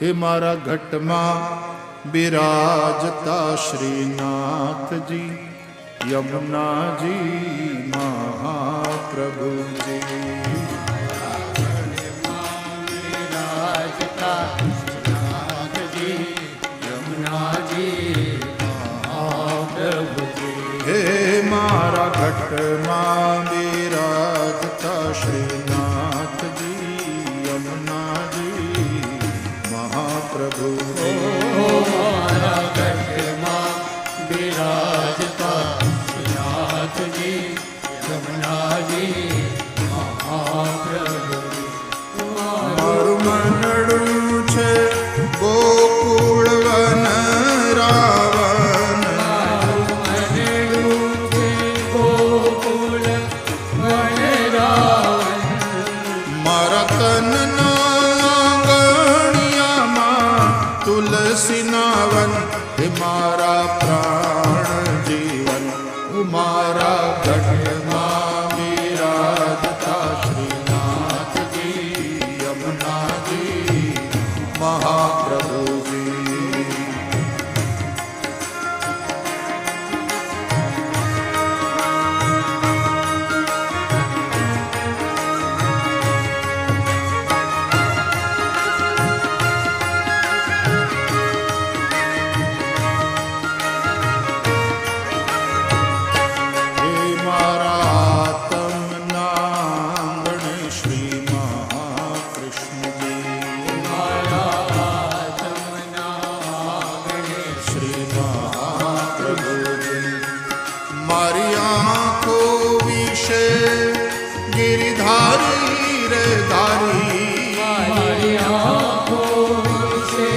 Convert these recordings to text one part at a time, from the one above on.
એ મારા ઘટમાં બિરાજતા શ્રીનાથજી યમુનાજી મહાપ્રભુજી. હે મારા ઘટમાં બિરાજતા man, him મારી આંખો વિશે ગિરિધારી રે ધારી મારી આંખો વિશે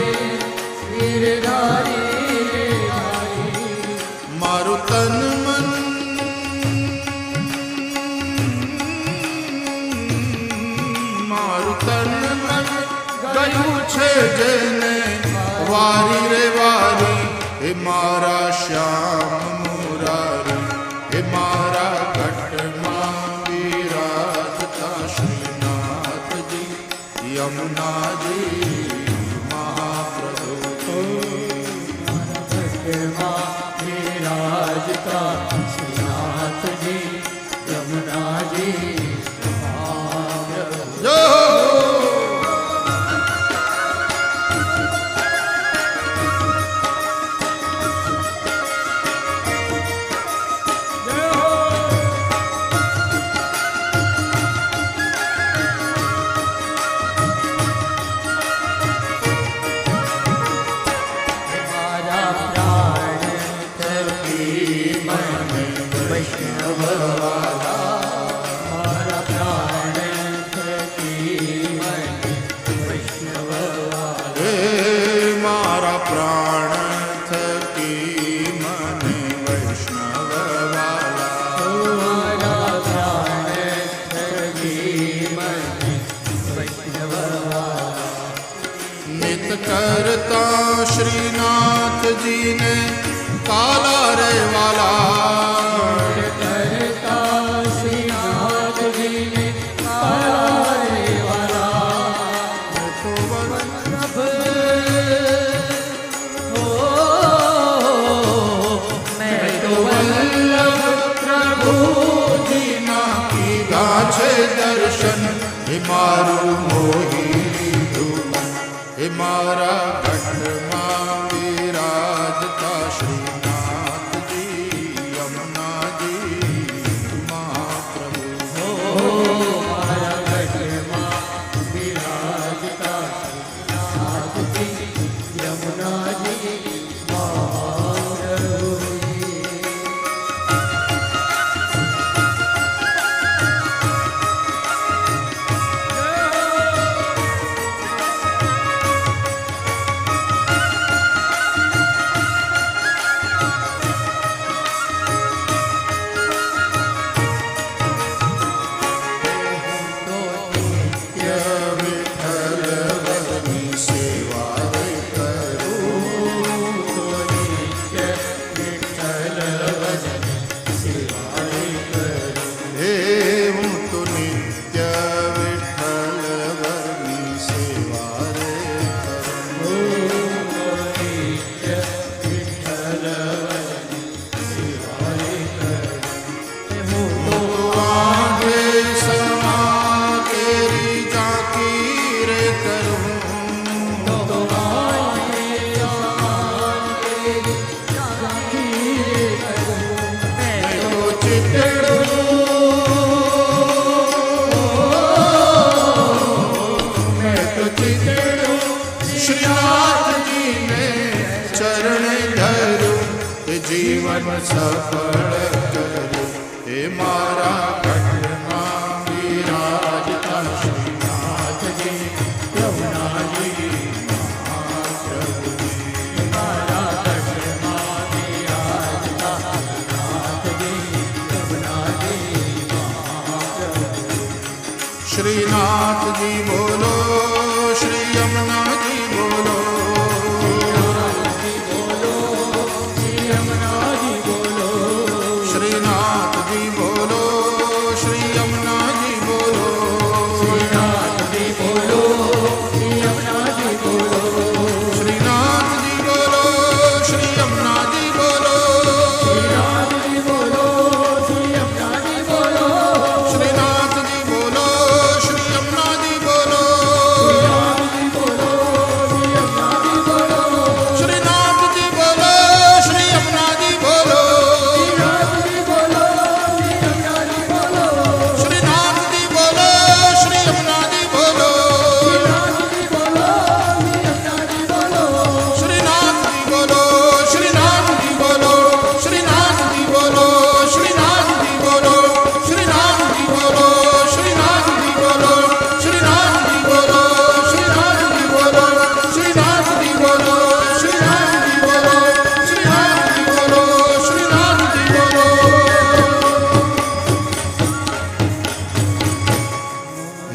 ગિરધારી રે ધારી. મારું તન મન મારું તન મન ગયું છે જેને વારી રે વારી એ મારા શ્યામ ભક્તમાં નિત કરતા શ્રીનાથજીને કાલા રે દર્શન હે મારું મોહી લીધું હે મારા ઘટમાં જીવન સફળ કર્યું. હે મારા કઠમાં વિરાજતા શ્રીનાથજી યમુનાજી શ્રીનાથજી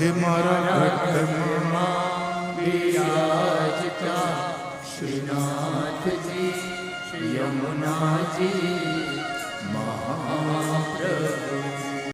હે મારા ભક્ત બિરાજતા શ્રીનાથજી યમુનાજી